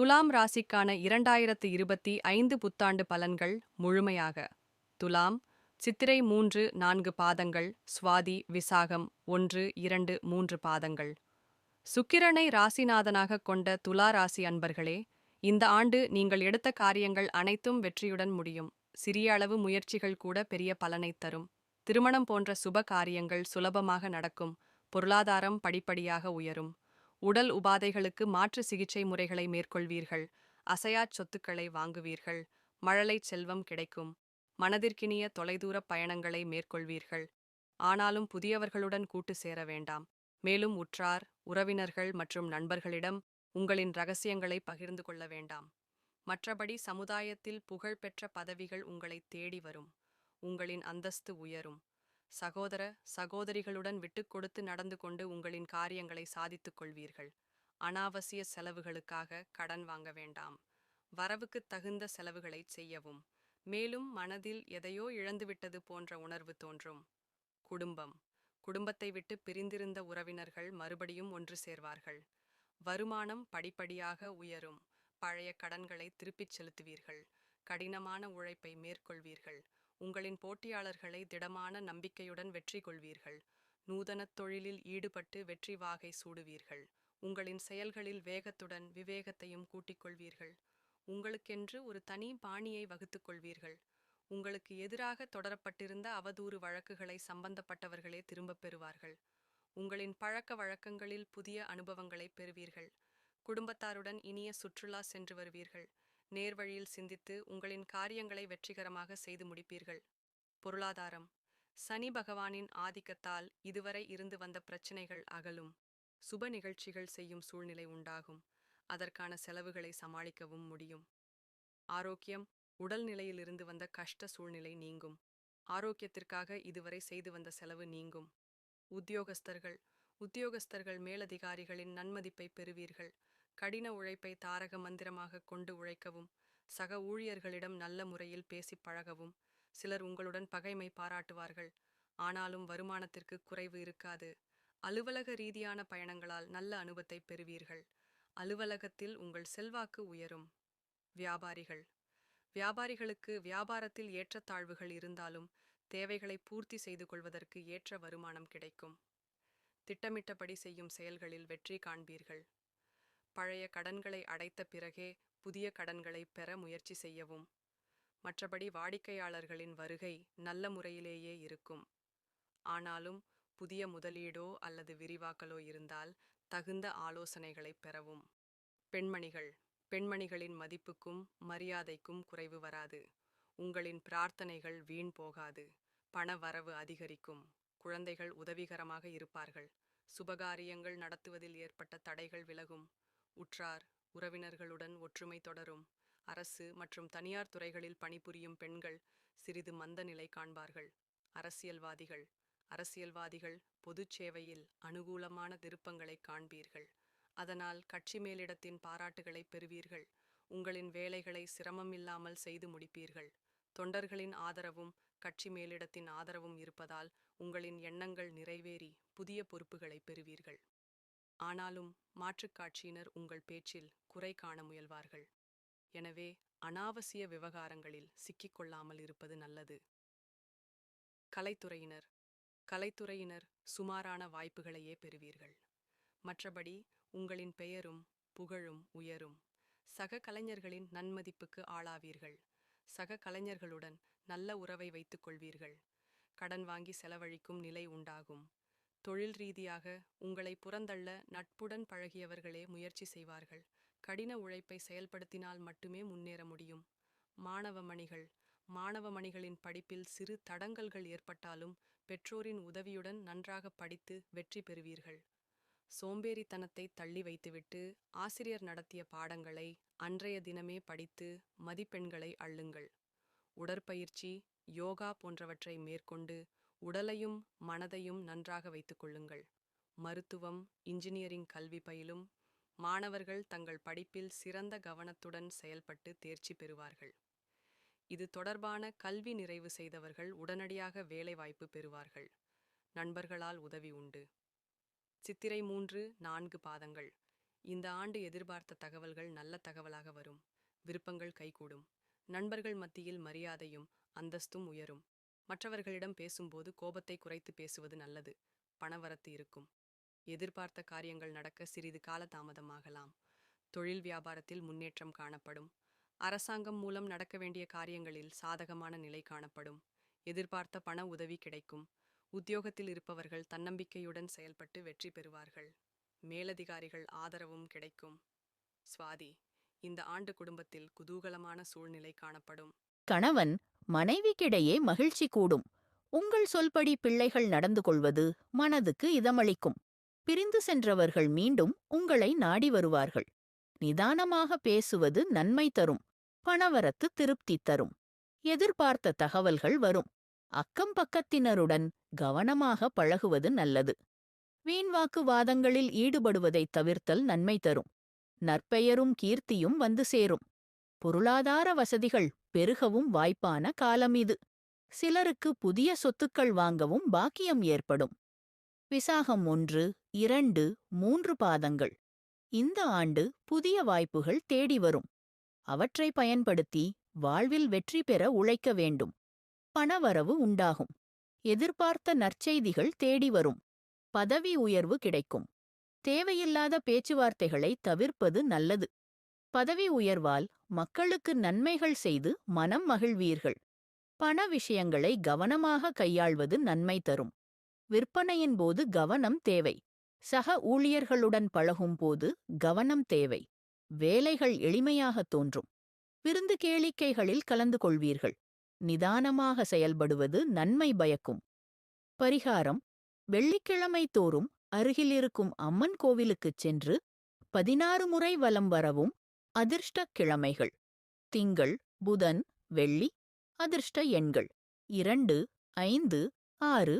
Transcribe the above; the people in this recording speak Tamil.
துலாம் ராசிக்கான இரண்டாயிரத்து இருபத்தி ஐந்து புத்தாண்டு பலன்கள் முழுமையாக. துலாம் சித்திரை மூன்று நான்கு பாதங்கள் சுவாதி விசாகம் ஒன்று இரண்டு மூன்று பாதங்கள். சுக்கிரனை ராசிநாதனாக கொண்ட துலா ராசி அன்பர்களே இந்த ஆண்டு நீங்கள் எடுத்த காரியங்கள் அனைத்தும் வெற்றியுடன் முடியும். சிறிய அளவு முயற்சிகள் கூட பெரிய பலனைத் தரும். திருமணம் போன்ற சுப காரியங்கள் சுலபமாக நடக்கும். பொருளாதாரம் படிப்படியாக உயரும். உடல் உபாதைகளுக்கு மாற்று சிகிச்சை முறைகளை மேற்கொள்வீர்கள். அசையா சொத்துக்களை வாங்குவீர்கள். மழலை செல்வம் கிடைக்கும். மனதிற்கினிய தொலைதூர பயணங்களை மேற்கொள்வீர்கள். ஆனாலும் புதியவர்களுடன் கூட்டு சேர வேண்டாம். மேலும் உற்றார் உறவினர்கள் மற்றும் நண்பர்களிடம் உங்களின் ரகசியங்களை பகிர்ந்து கொள்ள வேண்டாம். மற்றபடி சமுதாயத்தில் புகழ்பெற்ற பதவிகள் உங்களை தேடி வரும். உங்களின் அந்தஸ்து உயரும். சகோதர சகோதரிகளுடன் விட்டுக் கொடுத்து நடந்து கொண்டு உங்களின் காரியங்களை சாதித்துக் கொள்வீர்கள். அனாவசிய செலவுகளுக்காக கடன் வாங்க வேண்டாம். வரவுக்குத் தகுந்த செலவுகளைச் செய்யவும். மேலும் மனதில் எதையோ இழந்துவிட்டது போன்ற உணர்வு தோன்றும். குடும்பம். குடும்பத்தை விட்டு பிரிந்திருந்த உறவினர்கள் மறுபடியும் ஒன்று சேர்வார்கள். வருமானம் படிப்படியாக உயரும். பழைய கடன்களை திருப்பிச் செலுத்துவீர்கள். கடினமான உழைப்பை மேற்கொள்வீர்கள். உங்களின் போட்டியாளர்களை திடமான நம்பிக்கையுடன் வெற்றி கொள்வீர்கள். நூதனத் தொழிலில் ஈடுபட்டு வெற்றி வாகை சூடுவீர்கள். உங்களின் செயல்களில் வேகத்துடன் விவேகத்தையும் கூட்டிக் கொள்வீர்கள். உங்களுக்கென்று ஒரு தனி பாணியை வகுத்துக் கொள்வீர்கள். உங்களுக்கு எதிராக தொடரப்பட்டிருந்த அவதூறு வழக்குகளை சம்பந்தப்பட்டவர்களே திரும்பப் பெறுவார்கள். உங்களின் பழக்க வழக்கங்களில் புதிய அனுபவங்களை பெறுவீர்கள். குடும்பத்தாருடன் இனிய சுற்றுலா சென்று வருவீர்கள். நேர்வழியில் சிந்தித்து உங்களின் காரியங்களை வெற்றிகரமாக செய்து முடிப்பீர்கள். பொருளாதாரம். சனி பகவானின் ஆதிக்கத்தால் இதுவரை இருந்து வந்த பிரச்சனைகள் அகலும். சுப நிகழ்ச்சிகள் செய்யும் சூழ்நிலை உண்டாகும். அதற்கான செலவுகளை சமாளிக்கவும் முடியும். ஆரோக்கியம். உடல்நிலையிலிருந்து வந்த கஷ்ட சூழ்நிலை நீங்கும். ஆரோக்கியத்திற்காக இதுவரை செய்து வந்த செலவு நீங்கும். உத்தியோகஸ்தர்கள். உத்தியோகஸ்தர்கள் மேலதிகாரிகளின் நன்மதிப்பை பெறுவீர்கள். கடின உழைப்பை தாரக மந்திரமாக கொண்டு உழைக்கவும் சக ஊழியர்களிடம் நல்ல முறையில் பேசிப் பழகவும் சிலர் உங்களுடன் பகைமை பாராட்டுவார்கள். ஆனாலும் வருமானத்திற்கு குறைவு இருக்காது. அலுவலக ரீதியான பயணங்களால் நல்ல அனுபவத்தை பெறுவீர்கள். அலுவலகத்தில் உங்கள் செல்வாக்கு உயரும். வியாபாரிகள். வியாபாரிகளுக்கு வியாபாரத்தில் ஏற்றத்தாழ்வுகள் இருந்தாலும் தேவைகளை பூர்த்தி செய்து கொள்வதற்கு ஏற்ற வருமானம் கிடைக்கும். திட்டமிட்டபடி செய்யும் செயல்களில் வெற்றி காண்பீர்கள். பழைய கடன்களை அடைத்த பிறகே புதிய கடன்களை பெற முயற்சி செய்யவும். மற்றபடி வாடிக்கையாளர்களின் வருகை நல்ல முறையிலேயே இருக்கும். ஆனாலும் புதிய முதலீடோ அல்லது விரிவாக்கலோ இருந்தால் தகுந்த ஆலோசனைகளை பெறவும். பெண்மணிகள் பெண்மணிகளின் மதிப்புக்கும் மரியாதைக்கும் குறைவு வராது. உங்களின் பிரார்த்தனைகள் வீண் போகாது. பண வரவு அதிகரிக்கும். குழந்தைகள் உதவிகரமாக இருப்பார்கள். சுபகாரியங்கள் நடத்துவதில் ஏற்பட்ட தடைகள் விலகும். உற்றார் உறவினர்களுடன் ஒற்றுமை தொடரும். அரசு மற்றும் தனியார் துறைகளில் பணிபுரியும் பெண்கள் சிறிது மந்த நிலை காண்பார்கள். அரசியல்வாதிகள் அரசியல்வாதிகள் பொதுச் சேவையில் அனுகூலமான திருப்பங்களை காண்பீர்கள். அதனால் கட்சி மேலிடத்தின் பாராட்டுகளை பெறுவீர்கள். உங்களின் வேலைகளை சிரமமில்லாமல் செய்து முடிப்பீர்கள். தொண்டர்களின் ஆதரவும் கட்சி மேலிடத்தின் ஆதரவும் இருப்பதால் உங்களின் எண்ணங்கள் நிறைவேறி புதிய பொறுப்புகளை பெறுவீர்கள். ஆனாலும் மாற்றுக் காட்சியினர் உங்கள் பேச்சில் குறை காண முயல்வார்கள். எனவே அனாவசிய விவகாரங்களில் சிக்கிக்கொள்ளாமல் இருப்பது நல்லது. கலைத்துறையினர். கலைத்துறையினர் சுமாரான வாய்ப்புகளையே பெறுவீர்கள். மற்றபடி உங்களின் பெயரும் புகழும் உயரும். சக கலைஞர்களின் நன்மதிப்புக்கு ஆளாவீர்கள். சக கலைஞர்களுடன் நல்ல உறவை வைத்துக் கொள்வீர்கள். கடன் வாங்கி செலவழிக்கும் நிலை உண்டாகும். தொழில் ரீதியாக உங்களை புறந்தள்ள நட்புடன் பழகியவர்களே முயற்சி செய்வார்கள். கடின உழைப்பை செயல்படுத்தினால் மட்டுமே முன்னேற முடியும். மாணவ மணிகள். மாணவ மணிகளின் படிப்பில் சிறு தடங்கல்கள் ஏற்பட்டாலும் பெற்றோரின் உதவியுடன் நன்றாக படித்து வெற்றி பெறுவீர்கள். சோம்பேறித்தனத்தை தள்ளி வைத்துவிட்டு ஆசிரியர் நடத்திய பாடங்களை அன்றைய தினமே படித்து மதிப்பெண்களை அள்ளுங்கள். உடற்பயிற்சி யோகா போன்றவற்றை மேற்கொண்டு உடலையும் மனதையும் நன்றாக வைத்துக் கொள்ளுங்கள். மருத்துவம் இன்ஜினியரிங் கல்வி பயிலும் மாணவர்கள் தங்கள் படிப்பில் சிறந்த கவனத்துடன் செயல்பட்டு தேர்ச்சி பெறுவார்கள். இது தொடர்பான கல்வி நிறைவு செய்தவர்கள் உடனடியாக வேலைவாய்ப்பு பெறுவார்கள். நண்பர்களால் உதவி உண்டு. சித்திரை மூன்று நான்கு பாதங்கள். இந்த ஆண்டு எதிர்பார்த்த தகவல்கள் நல்ல தகவலாக வரும். விருப்பங்கள் கைகூடும். நண்பர்கள் மத்தியில் மரியாதையும் அந்தஸ்தும் உயரும். மற்றவர்களிடம் பேசும்போது கோபத்தை குறைத்து பேசுவது நல்லது. பணவரத்து இருக்கும். எதிர்பார்த்த காரியங்கள் நடக்க சிறிது கால தாமதமாகலாம். தொழில் வியாபாரத்தில் முன்னேற்றம் காணப்படும். அரசாங்கம் மூலம் நடக்க வேண்டிய காரியங்களில் சாதகமான நிலை காணப்படும். எதிர்பார்த்த பண உதவி கிடைக்கும். உத்தியோகத்தில் இருப்பவர்கள் தன்னம்பிக்கையுடன் செயல்பட்டு வெற்றி பெறுவார்கள். மேலதிகாரிகள் ஆதரவும் கிடைக்கும். சுவாதி இந்த ஆண்டு குடும்பத்தில் குதூகலமான சூழ்நிலை காணப்படும். கணவன் மனைவிக்கிடையே மகிழ்ச்சி கூடும். உங்கள் சொல்படி பிள்ளைகள் நடந்து கொள்வது மனதுக்கு இதமளிக்கும். பிரிந்து சென்றவர்கள் மீண்டும் உங்களை நாடி வருவார்கள். நிதானமாக பேசுவது நன்மை தரும். பணவரத்து திருப்தி தரும். எதிர்பார்த்த தகவல்கள் வரும். அக்கம் பக்கத்தினருடன் கவனமாக பழகுவது நல்லது. வீண்வாக்கு வாதங்களில் ஈடுபடுவதைத் தவிர்த்தல் நன்மை தரும். நற்பெயரும் கீர்த்தியும் வந்து சேரும். பொருளாதார வசதிகள் பெருகவும் வாய்ப்பான காலம் இது. சிலருக்கு புதிய சொத்துக்கள் வாங்கவும் பாக்கியம் ஏற்படும். விசாகம் ஒன்று இரண்டு மூன்று பாதங்கள். இந்த ஆண்டு புதிய வாய்ப்புகள் தேடி வரும். அவற்றை பயன்படுத்தி வாழ்வில் வெற்றி பெற உழைக்க வேண்டும். பணவரவு உண்டாகும். எதிர்பார்த்த நற்செய்திகள் தேடி வரும். பதவி உயர்வு கிடைக்கும். தேவையில்லாத பேச்சுவார்த்தைகளை தவிர்ப்பது நல்லது. பதவி உயர்வால் மக்களுக்கு நன்மைகள் செய்து மனம் மகிழ்வீர்கள். பண விஷயங்களை கவனமாக கையாள்வது நன்மை தரும். விற்பனையின் போது கவனம் தேவை. சக ஊழியர்களுடன் பழகும் போது கவனம் தேவை. வேலைகள் எளிமையாக தோன்றும். விருந்து கேளிக்கைகளில் கலந்து கொள்வீர்கள். நிதானமாக செயல்படுவது நன்மை பயக்கும். பரிகாரம். வெள்ளிக்கிழமை தோறும் அருகிலிருக்கும் அம்மன் கோவிலுக்குச் சென்று பதினாறு முறை வலம் வரவும் அதிர்ஷ்ட கிழமைகள் திங்கள் புதன் வெள்ளி அதிர்ஷ்ட எண்கள். இரண்டு ஐந்து ஆறு